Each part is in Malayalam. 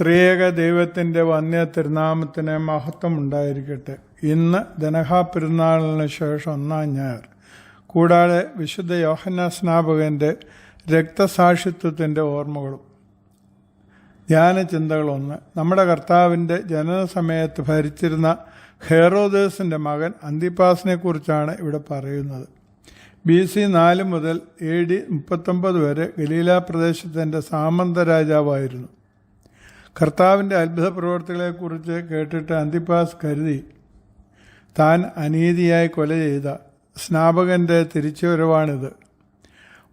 ത്രിയേക ദൈവത്തിന്റെ വന്യ തിരുനാമത്തിന് മഹത്വം ഉണ്ടായിരിക്കട്ടെ ഇന്ന് ദനഹാ പെരുന്നാളിന് ശേഷം ഒന്നാം ഞായർ. കൂടാതെ വിശുദ്ധ യോഹന്ന സ്നാപകന്റെ രക്തസാക്ഷിത്വത്തിന്റെ ഓർമ്മകളും. ധ്യാന ചിന്തകളൊന്ന് നമ്മുടെ കർത്താവിന്റെ ജനന സമയത്ത് ഭരിച്ചിരുന്ന ഹെയറോദേസിന്റെ മകൻ അന്തിപ്പാസിനെക്കുറിച്ചാണ് ഇവിടെ പറയുന്നത്. ബി സി നാല് മുതൽ എ ഡി മുപ്പത്തൊമ്പത് വരെ ഗലീല പ്രദേശത്തിന്റെ സാമന്ത രാജാവായിരുന്നു. കർത്താവിന്റെ അത്ഭുത പ്രവർത്തികളെക്കുറിച്ച് കേട്ടിട്ട് അന്തിപ്പാസ് കരുതി. താൻ അനീതിയായി കൊല ചെയ്ത സ്നാപകന്റെ തിരിച്ചുവരവാണിത്.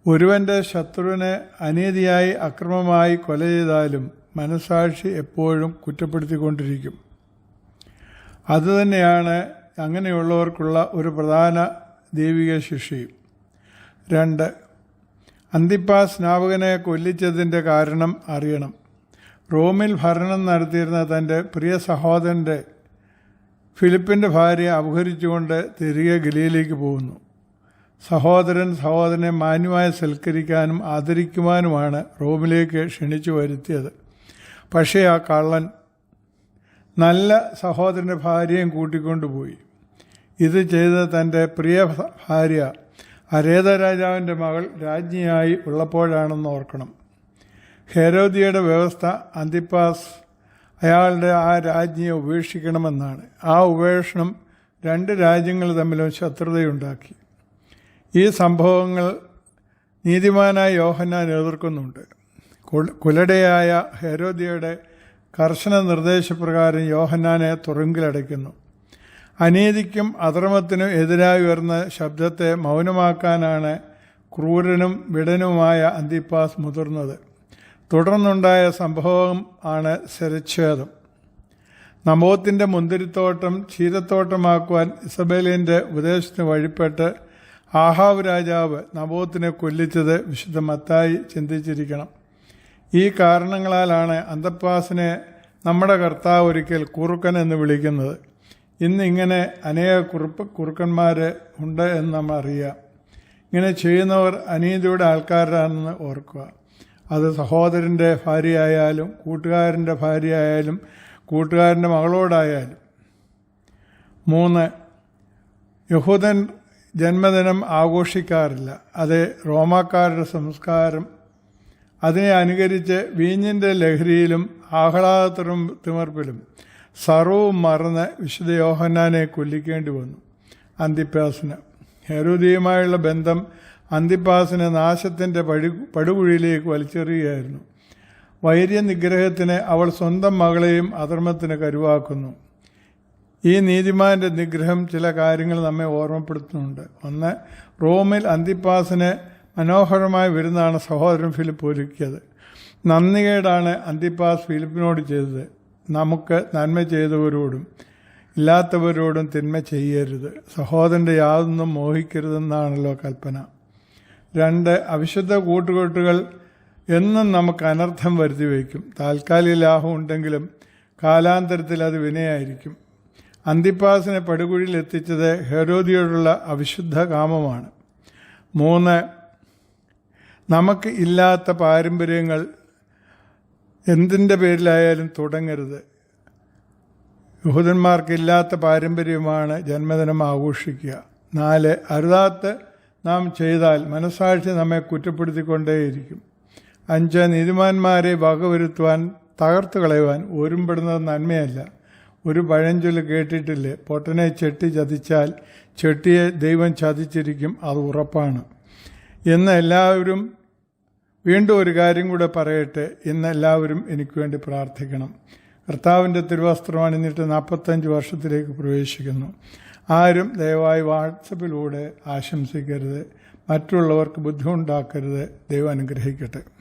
ഒരുവന്റെ ശത്രുവിനെ അനീതിയായി അക്രമമായി കൊല ചെയ്താലും മനസാക്ഷി എപ്പോഴും കുറ്റപ്പെടുത്തിക്കൊണ്ടിരിക്കും. അതുതന്നെയാണ് അങ്ങനെയുള്ളവർക്കുള്ള ഒരു പ്രധാന ദൈവിക ശിക്ഷയും. രണ്ട് അന്തിപ്പ സ്നാപകനെ കൊല്ലിച്ചതിന്റെ കാരണം അറിയണം. റോമിൽ ഭരണം നടത്തിയിരുന്ന തന്റെ പ്രിയ സഹോദരന്റെ ഫിലിപ്പിന്റെ ഭാര്യയെ അപഹരിച്ചുകൊണ്ട് തിരികെ ഗലിയിലേക്ക് പോകുന്നു. സഹോദരൻ സഹോദരനെ മാന്യമായി സൽക്കരിക്കാനും ആദരിക്കുവാനുമാണ് റോമിലേക്ക് ക്ഷണിച്ചു വരുത്തിയത്. പക്ഷേ ആ കള്ളൻ നല്ല സഹോദരന്റെ ഭാര്യയും കൂട്ടിക്കൊണ്ടുപോയി. ഇത് ചെയ്ത തന്റെ പ്രിയ ഭാര്യ അരേത രാജാവിന്റെ മകൾ രാജ്ഞിയായി ഉള്ളപ്പോഴാണെന്ന് ഓർക്കണം. ഹെരോദിയുടെ വ്യവസ്ഥ അന്തിപ്പാസ് അയാളുടെ ആ രാജ്ഞിയെ ഉപേക്ഷിക്കണമെന്നാണ്. ആ ഉപേക്ഷണം രണ്ട് രാജ്യങ്ങൾ തമ്മിലും ശത്രുതയുണ്ടാക്കി. ഈ സംഭവങ്ങൾ നീതിമാനായ യോഹന്നാൻ എതിർക്കുന്നുണ്ട്. കുലടയായ ഹെരോദിയുടെ കർശന നിർദ്ദേശപ്രകാരം യോഹന്നാനെ തുറങ്കിലടയ്ക്കുന്നു. അനീതിക്കും അധർമ്മത്തിനും എതിരായി ഉയർന്ന ശബ്ദത്തെ മൗനമാക്കാനാണ് ക്രൂരനും വിടനുമായ അന്തിപ്പാസ് മുതിർന്നത്. തുടർന്നുണ്ടായ സംഭവം ആണ് ശരച്ഛേദം. നമോത്തിന്റെ മുന്തിരിത്തോട്ടം ക്ഷീരത്തോട്ടമാക്കുവാൻ ഇസബേലിന്റെ ഉപദേശത്തിന് വഴിപ്പെട്ട് ആഹാവ് രാജാവ് നബോത്തിനെ കൊല്ലിച്ചത് വിശുദ്ധ മത്തായി ചിന്തിച്ചിരിക്കണം. ഈ കാരണങ്ങളാലാണ് അന്തപ്പാസിനെ നമ്മുടെ കർത്താവ് ഒരിക്കൽ കുറുക്കൻ എന്ന് വിളിക്കുന്നത്. ഇന്നിങ്ങനെ അനേക കുറുപ്പ് കുറുക്കന്മാർ ഉണ്ട് എന്ന് നമ്മൾ അറിയാം. ഇങ്ങനെ ചെയ്യുന്നവർ അനീതിയുടെ ആൾക്കാരാണെന്ന് ഓർക്കുക. അത് സഹോദരന്റെ ഭാര്യയായാലും കൂട്ടുകാരന്റെ ഭാര്യയായാലും കൂട്ടുകാരന്റെ മകളോടായാലും. മൂന്ന് യഹൂദൻ ജന്മദിനം ആഘോഷിക്കാറില്ല. അത് റോമാക്കാരുടെ സംസ്കാരം. അതിനെ അനുകരിച്ച് വീഞ്ഞിന്റെ ലഹരിയിലും ആഹ്ലാദത്തിലും തിമർപ്പിലും സർവവും മറന്ന് വിശുദ്ധ യോഹന്നാനെ കൊല്ലിക്കേണ്ടി വന്നു. അന്തിപ്പാസിന്. ഹെരോദിയുമായുള്ള ബന്ധം അന്തിപ്പാസിനെ നാശത്തിന്റെ പഴു പടുകുഴിയിലേക്ക് വലിച്ചെറിയുകയായിരുന്നു. വൈര്യനിഗ്രഹത്തിന് അവൾ സ്വന്തം മകളെയും അധർമ്മത്തിന് കരുവാക്കുന്നു. ഈ നീതിമാന്റെ നിഗ്രഹം ചില കാര്യങ്ങൾ നമ്മെ ഓർമ്മപ്പെടുത്തുന്നുണ്ട്. ഒന്ന് റോമിൽ അന്തിപ്പാസിന് മനോഹരമായ വിരുന്നാണ് സഹോദരൻ ഫിലിപ്പ് ഒരുക്കിയത്. നന്ദികേടാണ് അന്തിപ്പാസ് ഫിലിപ്പിനോട് ചെയ്തത്. നമുക്ക് നന്മ ചെയ്തവരോടും ഇല്ലാത്തവരോടും തിന്മ ചെയ്യരുത്. സഹോദരന്റെ യാതൊന്നും മോഹിക്കരുതെന്നാണല്ലോ കൽപ്പന. രണ്ട് അവിശുദ്ധ കൂട്ടുകെട്ടുകൾ എന്നും നമുക്ക് അനർത്ഥം വരുത്തി വയ്ക്കും. താൽക്കാലിക ലാഭം ഉണ്ടെങ്കിലും കാലാന്തരത്തിൽ അത് വിനയായിരിക്കും. അന്തിപ്പാസിനെ പടുകുഴിയിൽ എത്തിച്ചത് ഹെരോദിയോടുള്ള അവിശുദ്ധ കാമമാണ്. മൂന്ന് നമുക്ക് ഇല്ലാത്ത പാരമ്പര്യങ്ങൾ എന്തിന്റെ പേരിലായാലും തുടങ്ങരുത്. യഹൂദന്മാർക്കില്ലാത്ത പാരമ്പര്യമാണ് ജന്മദിനം ആഘോഷിക്കുക. നാല് അരുതാത്ത് നാം ചെയ്താൽ മനസ്സാക്ഷി നമ്മെ കുറ്റപ്പെടുത്തിക്കൊണ്ടേയിരിക്കും. അഞ്ച് നീതിമാന്മാരെ വകവരുത്തുവാൻ തകർത്തു കളയുവാൻ ഒരുമ്പെടുന്നത് നന്മയല്ല. ഒരു പഴഞ്ചൊല്ല് കേട്ടിട്ടില്ലേ? പൊട്ടനെ ചെട്ടി ചതിച്ചാൽ ചെട്ടിയെ ദൈവം ചതിച്ചിരിക്കും അത് ഉറപ്പാണ്. എന്ന് എല്ലാവരും വീണ്ടും ഒരു കാര്യം കൂടെ പറയട്ടെ. ഇന്ന് എല്ലാവരും എനിക്ക് വേണ്ടി പ്രാർത്ഥിക്കണം. കർത്താവിന്റെ തിരുവസ്ത്രം അണിഞ്ഞിട്ട് നാൽപ്പത്തഞ്ച് വർഷത്തിലേക്ക് പ്രവേശിക്കുന്നു. ആരും ദയവായി വാട്സപ്പിലൂടെ ആശംസിക്കരുത്. മറ്റുള്ളവർക്ക് ബുദ്ധിമുട്ടാക്കരുത്. ദൈവം അനുഗ്രഹിക്കട്ടെ.